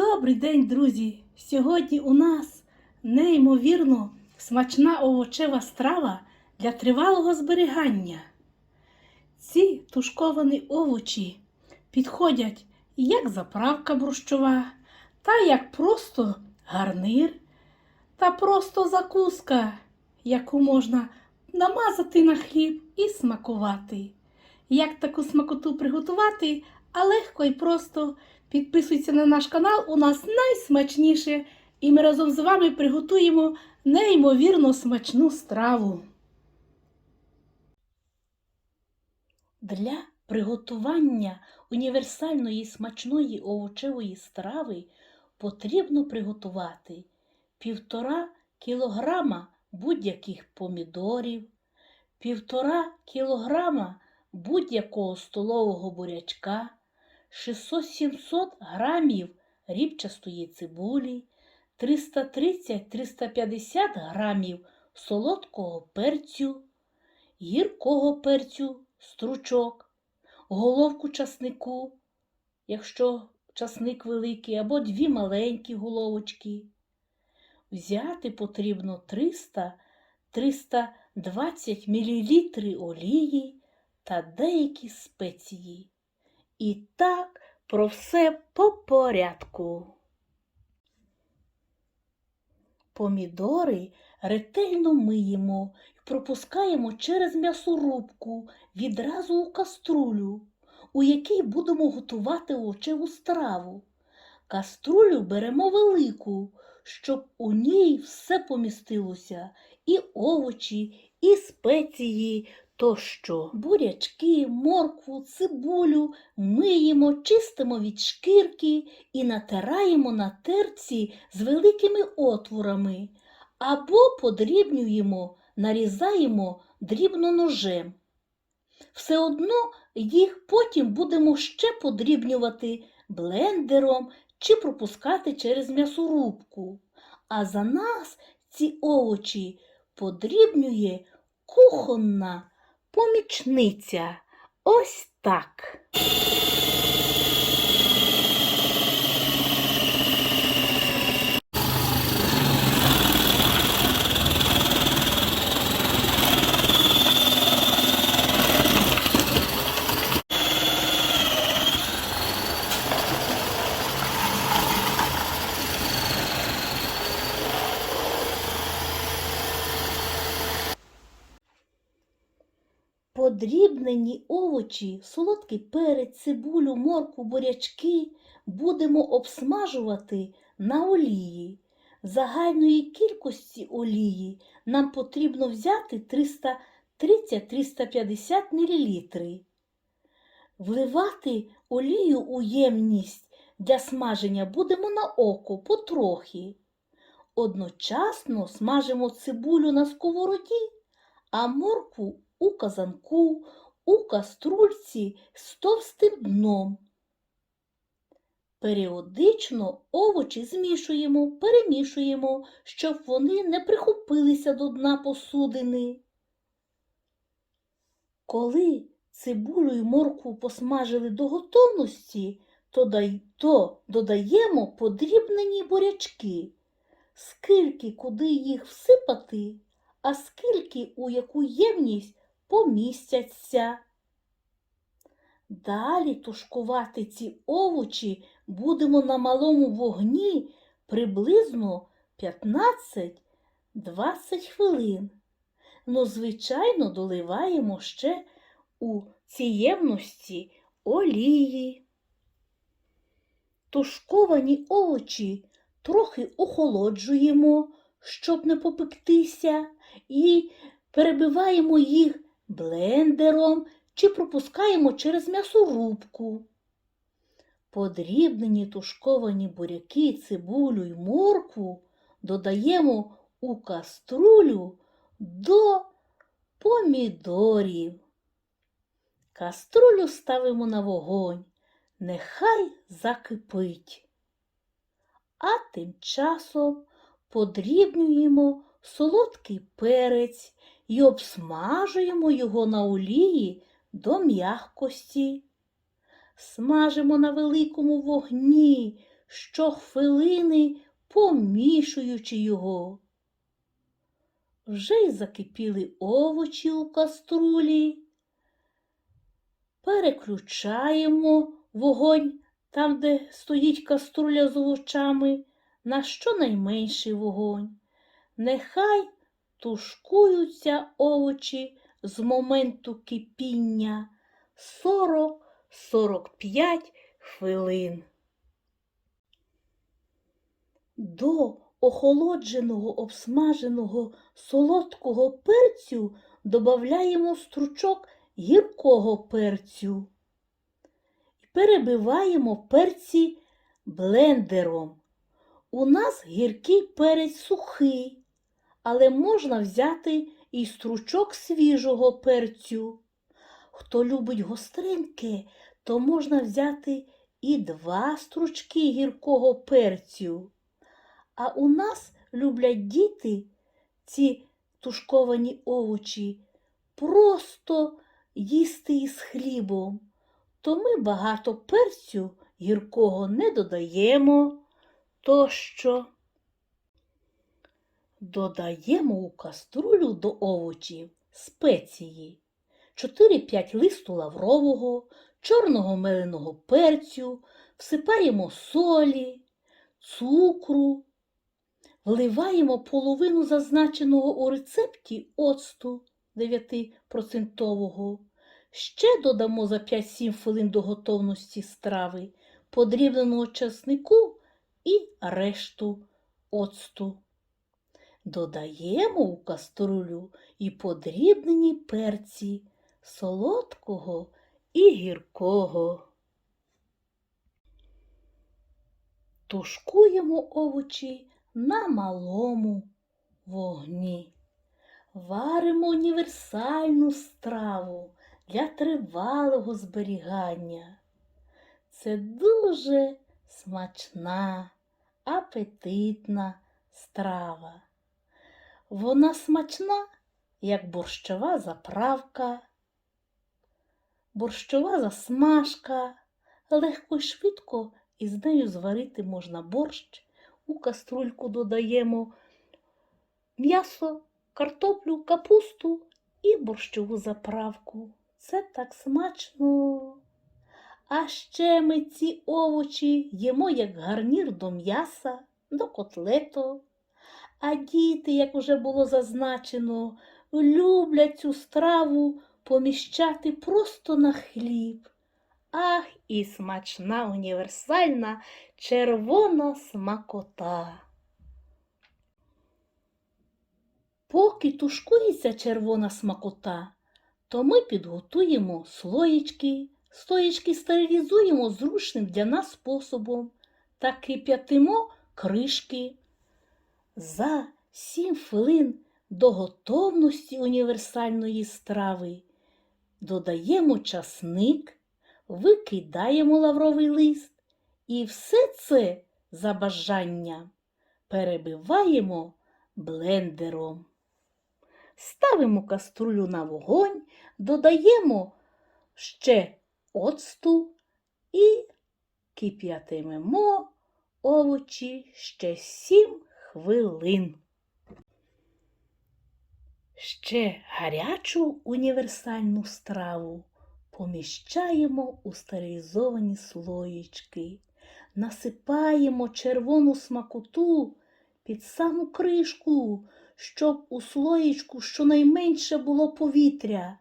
Добрий день, друзі! Сьогодні у нас неймовірно смачна овочева страва для тривалого зберігання. Ці тушковані овочі підходять як заправка борщова, та як просто гарнир, та просто закуска, яку можна намазати на хліб і смакувати. Як таку смакоту приготувати, а легко і просто підписуйся на наш канал, у нас найсмачніше, і ми разом з вами приготуємо неймовірно смачну страву. Для приготування універсальної смачної овочевої страви потрібно приготувати півтора кілограма будь-яких помідорів, півтора кілограма будь-якого столового бурячка, 600-700 грамів рібчастої цибулі, 330-350 грамів солодкого перцю, гіркого перцю, стручок, головку часнику, якщо часник великий, або дві маленькі головочки. Взяти потрібно 300-320 мл олії та деякі спеції. І так про все по порядку. Помідори ретельно миємо і пропускаємо через м'ясорубку відразу у каструлю, у якій будемо готувати овочеву страву. Каструлю беремо велику, щоб у ній все помістилося і овочі, і спеції тощо. Бурячки, моркву, цибулю миємо, чистимо від шкірки і натираємо на терці з великими отворами, або подрібнюємо, нарізаємо дрібно ножем. Все одно їх потім будемо ще подрібнювати блендером чи пропускати через м'ясорубку. А за нас ці овочі подрібнює кухонна помічниця. Ось так. Подрібнені овочі, солодкий перець, цибулю, морку, бурячки будемо обсмажувати на олії. Загальної кількості олії нам потрібно взяти 330-350 мл. Вливати олію у ємність для смаження будемо на око потрохи. Одночасно смажимо цибулю на сковороді, а моркву у казанку, у каструльці з товстим дном. Періодично овочі змішуємо, перемішуємо, щоб вони не прихопилися до дна посудини. Коли цибулю і моркву посмажили до готовності, то додаємо подрібнені бурячки. Скільки куди їх всипати, а скільки у яку ємність помістяться. Далі тушкувати ці овочі будемо на малому вогні приблизно 15-20 хвилин. Ну, звичайно, доливаємо ще у ці ємності олії. Тушковані овочі трохи охолоджуємо, щоб не попектися, і перебиваємо їх блендером чи пропускаємо через м'ясорубку. Подрібнені тушковані буряки, цибулю й моркву додаємо у каструлю до помідорів. Каструлю ставимо на вогонь, нехай закипить. А тим часом подрібнюємо солодкий перець і обсмажуємо його на олії до м'якості. Смажимо на великому вогні, щохвилини помішуючи його. Вже й закипіли овочі у каструлі. Переключаємо вогонь там, де стоїть каструля з овочами, на щонайменший вогонь. Нехай тушкуються овочі з моменту кипіння 40-45 хвилин. До охолодженого обсмаженого солодкого перцю додаємо стручок гіркого перцю. І перебиваємо перці блендером. У нас гіркий перець сухий, але можна взяти і стручок свіжого перцю. Хто любить гостреньке, то можна взяти і два стручки гіркого перцю. А у нас люблять діти ці тушковані овочі просто їсти із хлібом. То ми багато перцю гіркого не додаємо. Тощо додаємо у каструлю до овочів спеції 4-5 листу лаврового, чорного меленого перцю, всипаємо солі, цукру, вливаємо половину зазначеного у рецепті оцту 9%. Ще додамо за 5-7 хвилин до готовності страви подрібненого часнику і решту оцту. Додаємо у каструлю і подрібнені перці солодкого і гіркого. Тушкуємо овочі на малому вогні. Варимо універсальну страву для тривалого зберігання. Це дуже смачна, апетитна страва. Вона смачна, як борщова заправка, борщова засмажка, легко й швидко із нею зварити можна борщ. У каструльку додаємо м'ясо, картоплю, капусту і борщову заправку. Це так смачно. А ще ми ці овочі їмо як гарнір до м'яса, до котлету. А діти, як уже було зазначено, люблять цю страву поміщати просто на хліб. Ах, і смачна універсальна червона смакота. Поки тушкується червона смакота, то ми підготуємо слоєчки, слоєчки стерилізуємо зручним для нас способом та кип'ятимо кришки. За 7 хвилин до готовності універсальної страви додаємо часник, викидаємо лавровий лист і все це за бажанням перебиваємо блендером. Ставимо каструлю на вогонь, додаємо ще оцту і кип'ятимемо овочі ще 7 хвилин. Ще гарячу універсальну страву поміщаємо у стерилізовані слоєчки, насипаємо червону смакоту під саму кришку, щоб у слоєчку щонайменше було повітря.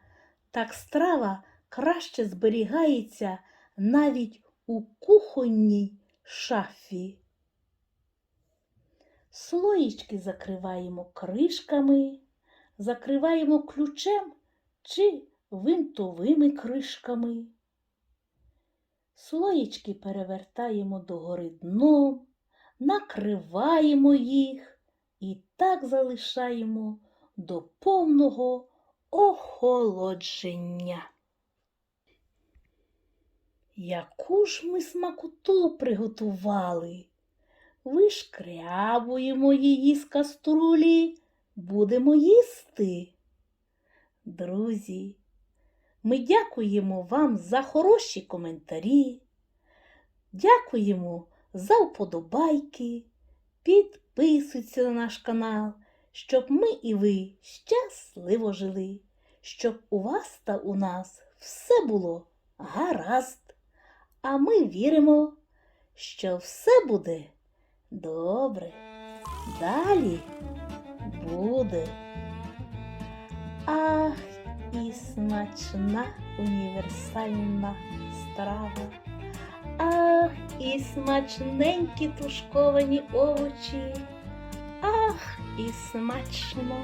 Так страва краще зберігається навіть у кухонній шафі. Слоєчки закриваємо кришками, закриваємо ключем чи винтовими кришками. Слоєчки перевертаємо догори дном, накриваємо їх і так залишаємо до повного охолодження. Яку ж ми смакоту приготували? Вишкрябуємо її з каструлі, будемо їсти. Друзі, ми дякуємо вам за хороші коментарі. Дякуємо за вподобайки, підписуйтесь на наш канал, щоб ми і ви щасливо жили, щоб у вас та у нас все було гаразд. А ми віримо, що все буде добре. Далі буде. Ах, і смачна універсальна страва. Ах, і смачненькі тушковані овочі. Ах, і смачно.